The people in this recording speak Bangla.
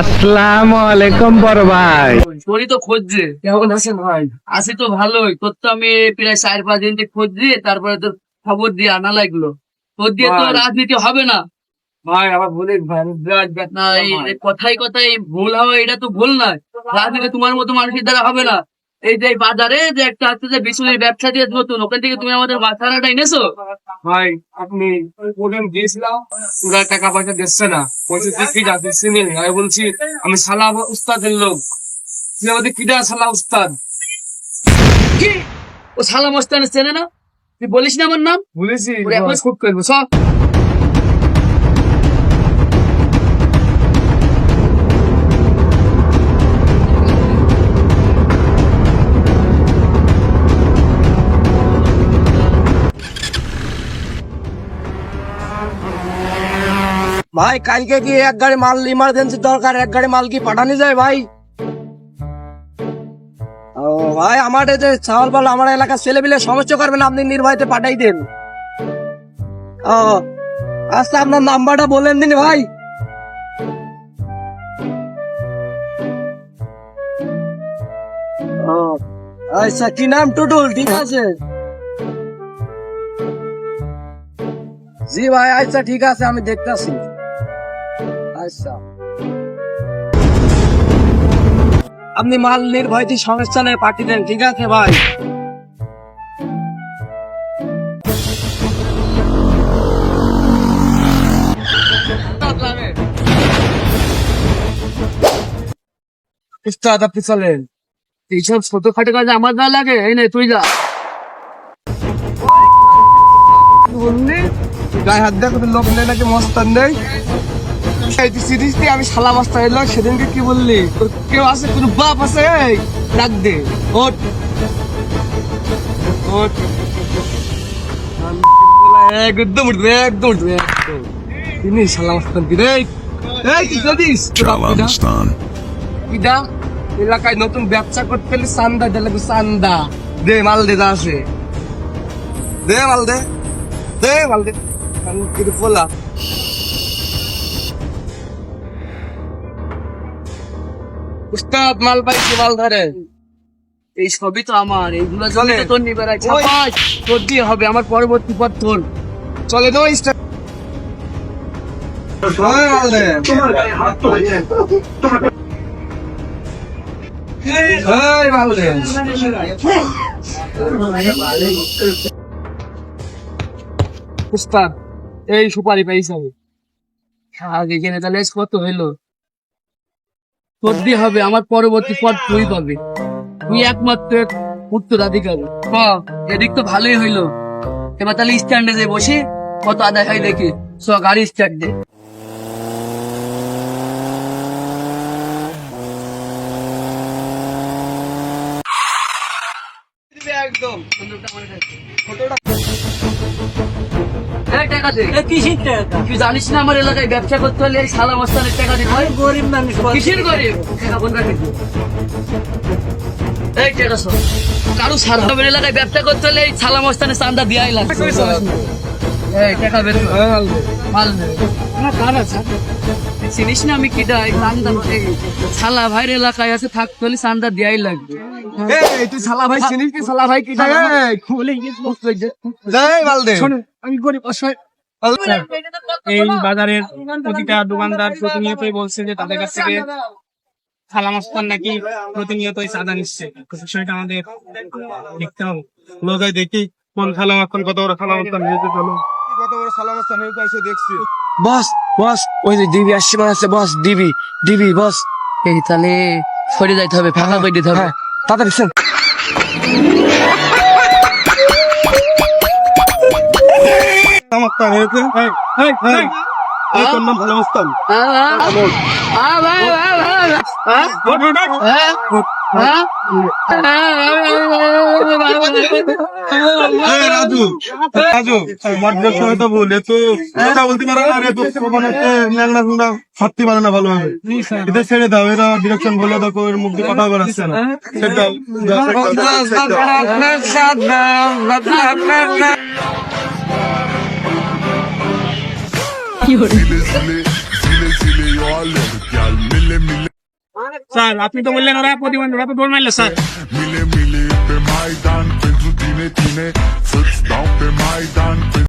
আসসালামু আলাইকুম বড় ভাই। তোরই তো খুঁজছে। কেমন আছেন ভাই? আসি তো ভালোই। তোর তো আমি প্রায় চার পাঁচ দিন থেকে খোঁজ তারপরে তোর খবর দিয়ে আনা লাগল। তোর দিয়ে তো। রাজনীতি হবে না। ভাই আমার ভুলে কথাই কথাই ভুল হওয়া এটা তো ভুল নয়। রাজনীতি তোমার মতো মানুষের দ্বারা হবে না। এই যে বাজারে যে একটা আছে যে বিচুলির ব্যবসা দিয়ে নতুন ওখান থেকে তুমি আমাদের মাথাটা এনেছো ভাই আপনি বলেন দিয়েছিলাম ওরা টাকা পয়সা দিচ্ছে না। পয়সা দিয়ে কি যাচ্ছে চিনি আমি বলছি আমি সালা উস্তাদের লোক। তুই আমাদের কিটা সালা উস্তাদ? কি? ও সালা মস্তান চেনে না? তুই বলিস না আমার নাম? বলেছি এখন খুব করব সব ভাই, কালকে কি এক গাড়ি মাল ইমার্জেন্সি দরকার, এক গাড়ি মাল কি পাঠানো যায় ভাই? ও ভাই, আমার যে পাল আমার এলাকার ছেলেপিলে সমস্যা করবেন আপনি নির্ভয়তে পাঠাই দেন। ও আচ্ছা আপনার নাম্বারটা বলেন দিন ভাই। ও আচ্ছা কি নাম টুটুল? ঠিক আছে। জি ভাই আচ্ছা ঠিক আছে, আমি দেখতাছি। আচ্ছা আপনি মাল নির্ভয়তি সমস্যা নেই পাঠিয়ে দেন ঠিক আছে ভাই? উস্তাদ আপনি চলেন। এইসব ছোটখাটো কাজে আমার না লাগে এই নে তুই যা। বললি? গায়ে হাত দেখো লোক নেই নাকি মস্তান নেই আমি শালা এলাম সেদিনকে কি বললি? কেউ আছে? তোর বাপ আছে? ডাক দে। ওট ওট একদম উঠবে একদম উঠবে একদম। তিনি শালা মস্তান কি রে এই তুই জানিস Kalamstan. এলাকায় নতুন ব্যবসা করতে গেলে চান্দা লাগবে চান্দা। দে মাল দে আছে। দে মাল দে। দে মাল দে। উস্তাদ মাল পাইছি মাল ধরে? এই সবই তো আমার এইগুলো চলে। চলে তোর নিবে তোর দিয়ে হবে আমার পরবর্তী পথ তোর। চলে নো স্টার মাল দে। এই মাল দে উস্তাদ এই সুপারি পাইছি আমি। এখানে তাহলে কত হইল? তোর হবে, আমার পরবর্তী পথ তুই পাবে। তুই একমাত্র উত্তরাধিকারী। হ এদিক তো ভালোই হইল। এবার তাহলে স্ট্যান্ডে যে বসে, কত আদায় হয় দেখি। চ, গাড়ি স্টার্ট দে একদম এই টাকা দে তুই জানিস না আমার এলাকায় ব্যবসা করতে হলে সালা মস্তানের টাকা দিতে হয়? গরিব মানুষ কিসের গরিব? টাকা কোন এই টাকা সব কারও সারা আমার এলাকায় ব্যবসা করতে হলে এই সালা মস্তানের চান্দা দিয়াই লাগবে। এই টাকা বের কর। মাল নে। চিনিস না আমি কিটা চান্দা সালা ভাইয়ের এলাকায় আছে থাকতে হলে চান্দা দিয়াই লাগবে। এই তুই শালা ভাই চিনিস কি? শালা ভাই কি টাকা এই আমি গরিব অসহায়। এই বাজারের প্রতিটা দোকানদার প্রতিনিয়তই বলছে যে তাদের কাছ থেকে থালামাস্তান নাকি প্রতিনিয়তই চাঁদা নিচ্ছে। বিষয়টা আমাদের দেখতে হবে। লোকাই দেখি কোন খালামাস্তান কত বড় খালামাস্তান নিয়েছে চলো কত বড় এসে দেখছি। বস বস ওই যে আসছে মনে হচ্ছে বস ডিবি ডিবি বস। এই তাহলে সরে যাইতে হবে ফাঁকা করে দিতে হবে। হ্যাঁ তাড়াতাড়ি খালামাস্তান হয়েছে নাম রাজু বলে তো বলতে রে তো মানে সত্যি না ভালোভাবে। এটা ছেড়ে দাও, এরা ডিরেকশন বলে দেখো, এর মুখ দিয়ে কথা বেরাচ্ছে না। সেটা স্যার আপনি তো বললেন ওরা প্রতিবন্ধী ওরা তো দৌড় মারলো স্যার মিলে মিলে पे मैदान पे दिने दिने सिक्स डाउन पे मैदान पे